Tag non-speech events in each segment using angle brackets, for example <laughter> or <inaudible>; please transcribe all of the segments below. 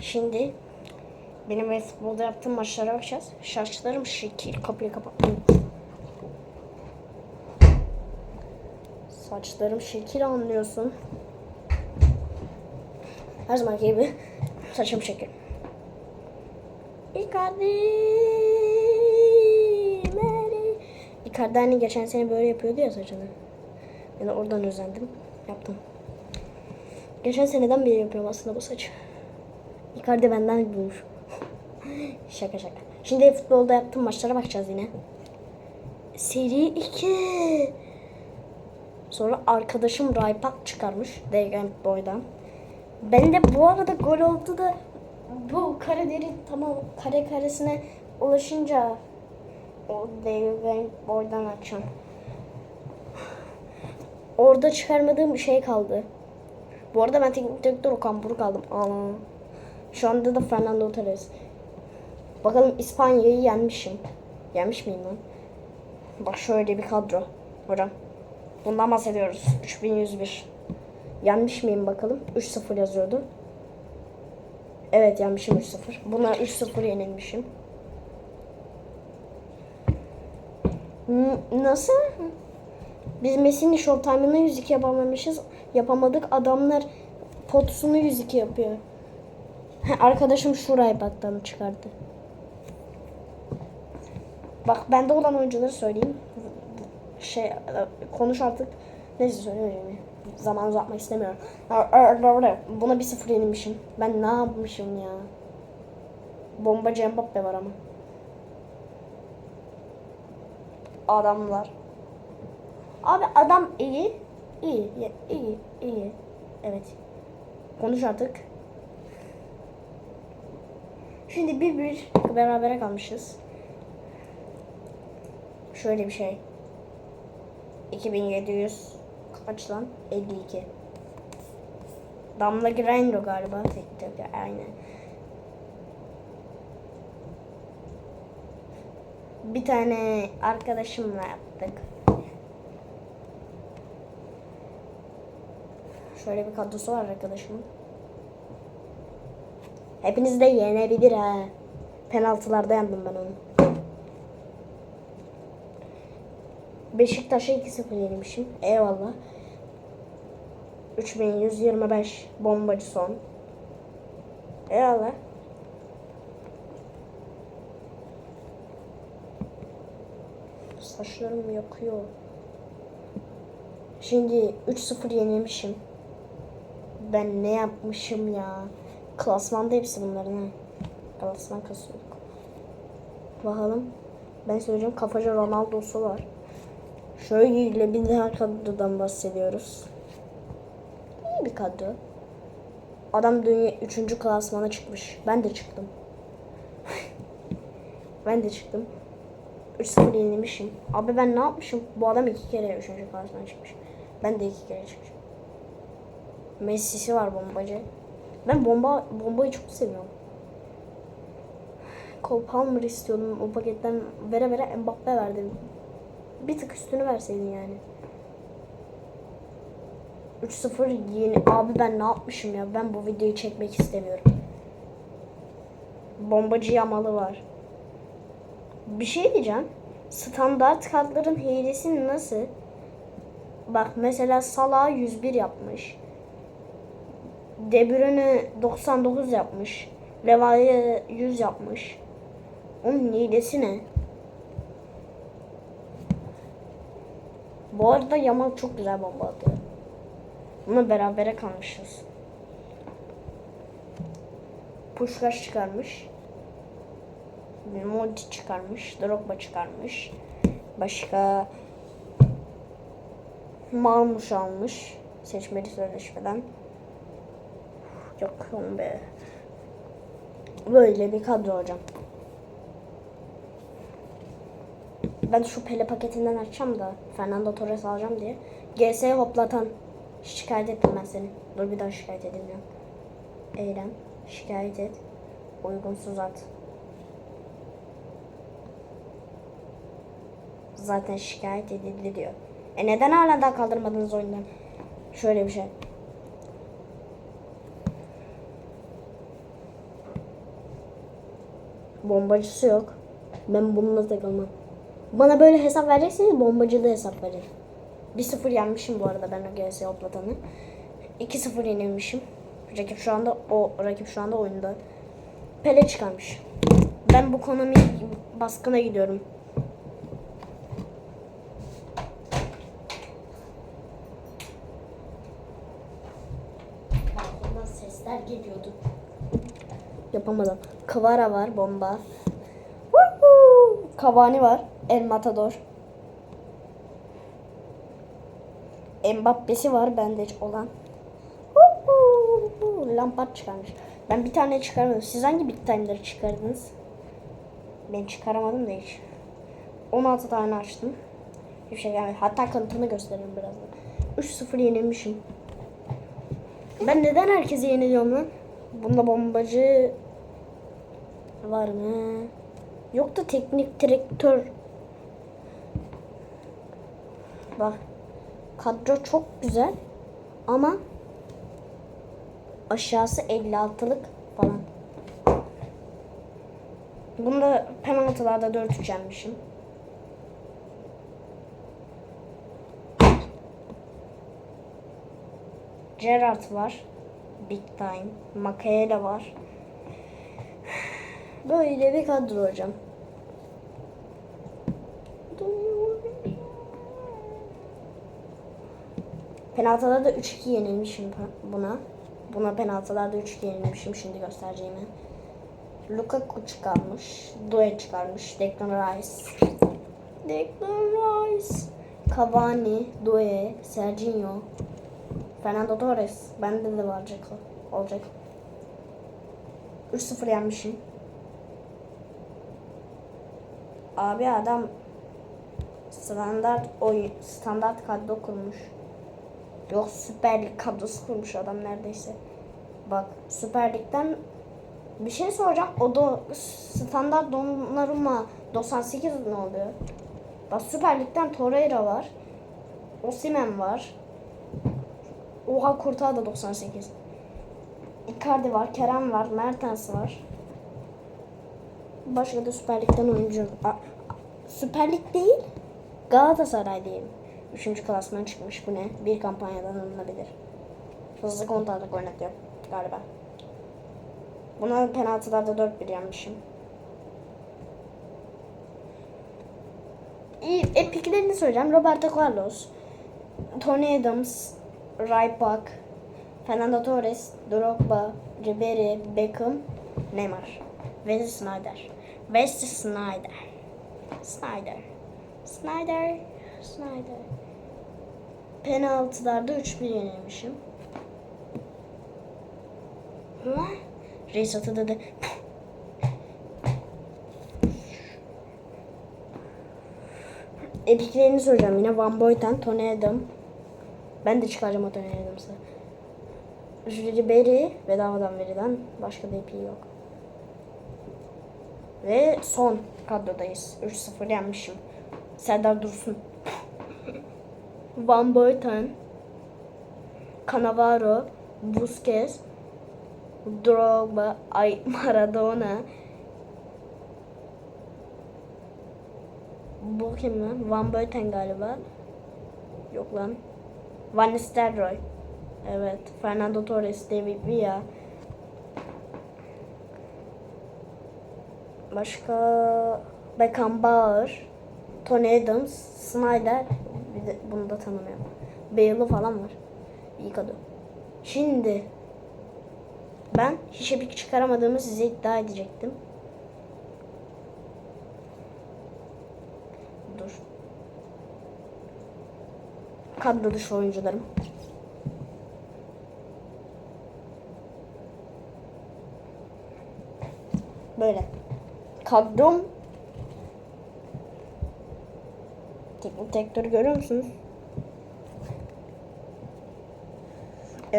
Şimdi benim ve futbolda yaptığım maçlara bakacağız. Şaşlarım şekil. Kapıyı kapattım. Saçlarım şekil anlıyorsun. Her zaman gibi saçım şekil. Icardi. Meri. Icardi hani geçen sene böyle yapıyordu ya saçını. Ben de oradan özendim. Yaptım. Geçen seneden beri yapıyorum aslında bu saçı. Icardi benden büyümüş. <laughs> şaka şaka. Şimdi futbolda yaptığım maçlara bakacağız yine. Seri 2. Sonra arkadaşım Raypak çıkarmış. Degen Boy'dan. Ben de bu arada gol oldu da bu kare deri tamam kare karesine ulaşınca o Degen Boy'dan açacağım. Orada çıkarmadığım bir şey kaldı. Bu arada ben teknik direktör Okan Buruk aldım. Aa. Şu anda da Fernando Torres. Bakalım İspanya'yı yenmişim. Yenmiş miyim lan? Bak şöyle bir kadro. Hocam. Bundan bahsediyoruz. 3101. Yenmiş miyim bakalım? 3-0 yazıyordu. Evet yenmişim 3-0. Buna 3-0 yenilmişim. Nasıl? Biz Messi'nin short time'ını 102 yapamamışız. Yapamadık. Adamlar potusunu 102 yapıyor. Arkadaşım şuraya baktan çıkardı. Bak bende olan oyuncuları söyleyeyim. Şey konuş artık. Neyse söyleyeyim. Zaman uzatmak istemiyorum. Buna bir sıfır yenilmişim. Ben ne yapmışım ya? Bombacı Mbappe var ama. Adamlar. Abi adam iyi. İyi. iyi. iyi. Evet. Konuş artık. Şimdi bir bir berabere kalmışız. Şöyle bir şey. 2700 kaç lan? 52. Damla Grando galiba. Tek tek aynen. Bir tane arkadaşımla yaptık. Şöyle bir kadrosu var arkadaşımın. Hepiniz de yenebilir ha. Penaltılarda yendim ben onu. Beşiktaş'a 2-0 yenilmişim. Eyvallah. 3125 bombacı son. Eyvallah. Saçlarım yakıyor. Şimdi 3-0 yenilmişim. Ben ne yapmışım ya? Klasmanda hepsi bunların ha. Klasman kasıyorduk. Bakalım. Ben söyleyeceğim kafaca Ronaldo'su var. Şöyle bir daha kadrodan bahsediyoruz. İyi bir kadro. Adam dünya 3. klasmana çıkmış. Ben de çıktım. <laughs> ben de çıktım. 3-0 yenilmişim. Abi ben ne yapmışım? Bu adam iki kere 3. klasmana çıkmış. Ben de iki kere çıkmışım. Messi'si var bombacı. Ben bomba bombayı çok seviyorum. Cole Palmer istiyordum o paketten vere vere Mbappe verdim. Bir tık üstünü verseydin yani. 3-0 yeni. Abi ben ne yapmışım ya? Ben bu videoyu çekmek istemiyorum. Bombacı yamalı var. Bir şey diyeceğim. Standart kartların hilesi nasıl? Bak mesela Salah 101 yapmış. De Bruyne 99 yapmış. Leva'yı 100 yapmış. Onun hilesi ne? Bu arada Yamal çok güzel bomba atıyor. Bununla berabere kalmışız. Puşkaş çıkarmış. Modric çıkarmış. Drogba çıkarmış. Başka Marmuş almış. Seçmeli sözleşmeden. Yok be. Böyle bir kadro hocam. Ben şu Pele paketinden açacağım da Fernando Torres alacağım diye. GS hoplatan. Şikayet ettim ben seni. Dur bir daha şikayet edeyim ya. Eylem. Şikayet et. Uygunsuz at. Zaten şikayet edildi diyor. E neden hala daha kaldırmadınız oyundan? Şöyle bir şey. Bombacısı yok. Ben bununla takılmam. Bana böyle hesap verecekseniz bombacılı hesap verin. 1-0 yenmişim bu arada ben o GS hoplatanı. 2-0 yenilmişim. Rakip şu anda o rakip şu anda oyunda. Pele çıkarmış. Ben bu Konami baskına gidiyorum. Yapamadım. Kavara var bomba. Cavani var. El Matador. Mbappe'si var bende olan. Lampard çıkarmış. Ben bir tane çıkarmadım. Siz hangi big time'ları çıkardınız? Ben çıkaramadım da hiç. 16 tane açtım. Hiçbir şey gelmedi. Hatta kanıtını gösteririm birazdan. 3-0 yenilmişim. Ben neden herkese yeniliyorum lan? Bunda bombacı var mı? Yok da teknik direktör. Bak. Kadro çok güzel. Ama aşağısı 56'lık falan. Bunda penaltılarda 4-3 yenmişim. Gerrard var. Big time. Makaela var. Böyle bir kadro hocam. Penaltılarda 3-2 yenilmişim buna. Buna penaltılarda 3-2 yenilmişim. Şimdi göstereceğimi. Lukaku çıkarmış. Due çıkarmış. Declan Rice. Declan Rice. Cavani, Due, Serginho, Fernando Torres. Bende de Ceko. Olacak. 3-0 yenmişim. Abi adam standart oyun standart kadro kurmuş. Yok Süper Lig kadrosu kurmuş adam neredeyse. Bak Süper Lig'den bir şey soracağım. O da standart Donnarumma 98 ne oluyor? Bak Süper Lig'den Torreira var. Osimhen var. Oha Kurtağı da 98. Icardi var, Kerem var, Mertens var. Başka da Süper Lig'den oyuncu. A- Süper Lig değil, Galatasaray diyeyim. Üçüncü klasman çıkmış bu ne? Bir kampanyadan alınabilir. Hızlı kontarlık oynatıyor galiba. Buna penaltılarda 4-1 yenmişim. İyi, epiklerini söyleyeceğim. Roberto Carlos, Tony Adams, Rijkaard, Fernando Torres, Drogba, Ribery, Beckham, Neymar. Wesley Snyder. Wesley Snyder. Snyder. Snyder. Snyder. Penaltılarda 3-1 yenilmişim. Lan. Reis atı dedi. Epiklerini soracağım yine. Van Boyten, Tony Adam. Ben de çıkaracağım o Tony Adams'ı. Ribery bedavadan verilen başka da epiği yok. Ve son kadrodayız. 3-0 yenmişim. Serdar Dursun. Van Boyten. Cannavaro. Busquets. Drogba. Ay <laughs> Maradona. Bu kim lan? Van Boyten galiba. Yok lan. Van Nistelrooy. Evet. Fernando Torres, David Villa. Başka Beckenbauer, Tony Adams, Snyder. Bir de bunu da tanımıyorum. Bale'ı falan var. İyi kadın. Şimdi ben hiçbir pik çıkaramadığımı size iddia edecektim. Dur. Kadro dışı oyuncularım. Böyle. Kadrom Teknik direktörü görüyor musunuz?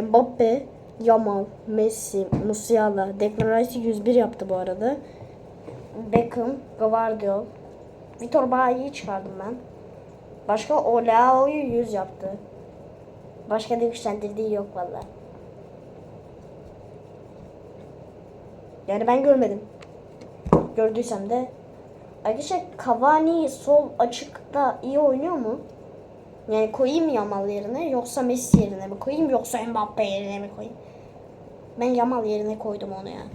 Mbappe, Yamal, Messi, Musiala, Declan Rice 101 yaptı bu arada. Beckham, Gvardiol, Vitor Bayi'yi çıkardım ben. Başka Olao'yu 100 yaptı. Başka da güçlendirdiği yok valla. Yani ben görmedim. Gördüysem de. Arkadaşlar Cavani sol açıkta iyi oynuyor mu? Yani koyayım Yamal yerine yoksa Messi yerine mi koyayım yoksa Mbappe yerine mi koyayım? Ben Yamal yerine koydum onu yani.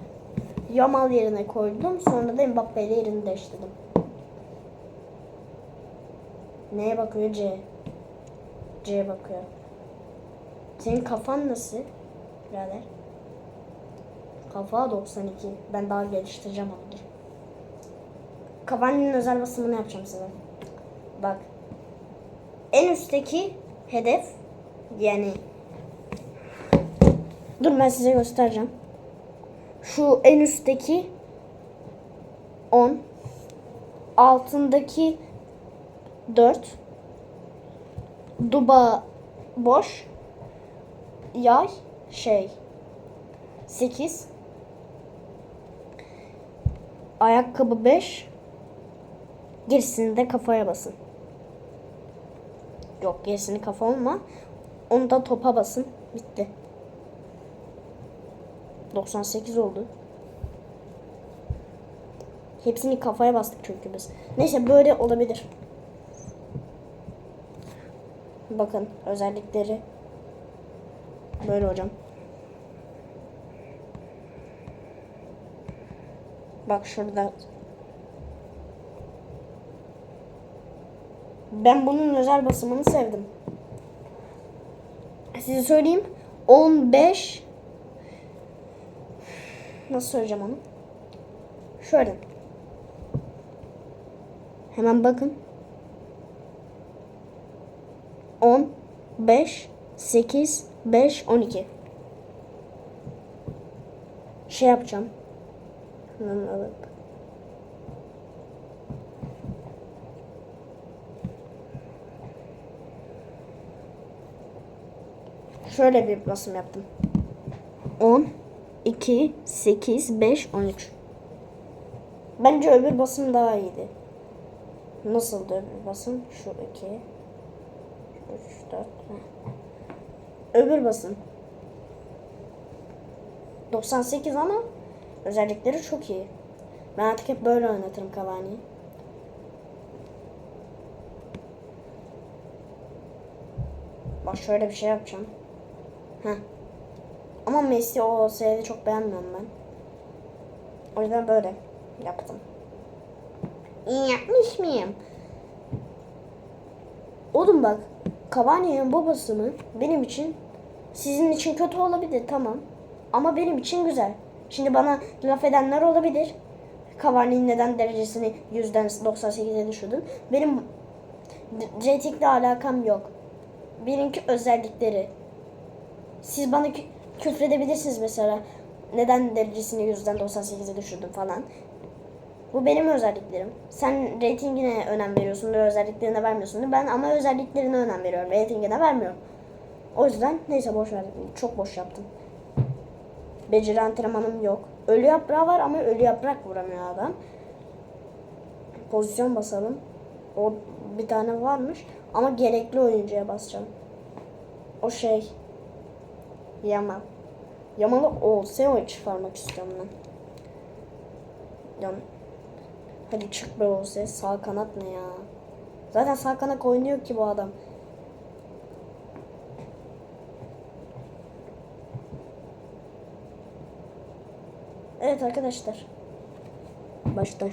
Yamal yerine koydum sonra da Mbappe ile yerini değiştirdim. Neye bakıyor C? C'ye bakıyor. Senin kafan nasıl? Birader. Kafa 92. Ben daha geliştireceğim onu. Cavani'nin özel basımını yapacağım size. Bak. En üstteki hedef yani Dur ben size göstereceğim. Şu en üstteki 10 altındaki 4 duba boş yay şey 8 ayakkabı 5 gerisini de kafaya basın. Yok gerisini kafa olma. Onu da topa basın. Bitti. 98 oldu. Hepsini kafaya bastık çünkü biz. Neyse böyle olabilir. Bakın özellikleri böyle hocam. Bak şurada. Ben bunun özel basımını sevdim. Size söyleyeyim. 15 Nasıl söyleyeceğim onu? Şöyle. Hemen bakın. 10 5 8 5 12 Şey yapacağım. Hemen alıp Şöyle bir basım yaptım. 10 2 8 5 13 Bence öbür basım daha iyiydi. Nasıldı öbür basım? Şu 2 3 4 Öbür basım 98 ama özellikleri çok iyi. Ben artık hep böyle oynatırım Cavani'yi. Bak şöyle bir şey yapacağım. Ama Messi o olsaydı çok beğenmiyorum ben. O yüzden böyle yaptım. İyi yapmış mıyım? Oğlum bak Cavani'nin babası mı benim için sizin için kötü olabilir tamam. Ama benim için güzel. Şimdi bana laf edenler olabilir. Cavani'nin neden derecesini 100'den 98'e düşürdün? Benim ratingle alakam yok. Benimki özellikleri. Siz bana kü- küfredebilirsiniz mesela. Neden derecesini 100'den 98'e düşürdün falan. Bu benim özelliklerim. Sen reytingine önem veriyorsun ve özelliklerine vermiyorsun. Ben ama özelliklerine önem veriyorum. Reytingine vermiyorum. O yüzden neyse boş ver. Çok boş yaptım. Beceri antrenmanım yok. Ölü yaprağı var ama ölü yaprak vuramıyor adam. Pozisyon basalım. O bir tane varmış ama gerekli oyuncuya basacağım. O şey Yamal. Yamal'ı Olseo çıkarmak istiyorum ben. Yani Hadi çık be Olse. Sağ kanat ne ya? Zaten sağ kanat oynuyor ki bu adam. Evet arkadaşlar. Baştan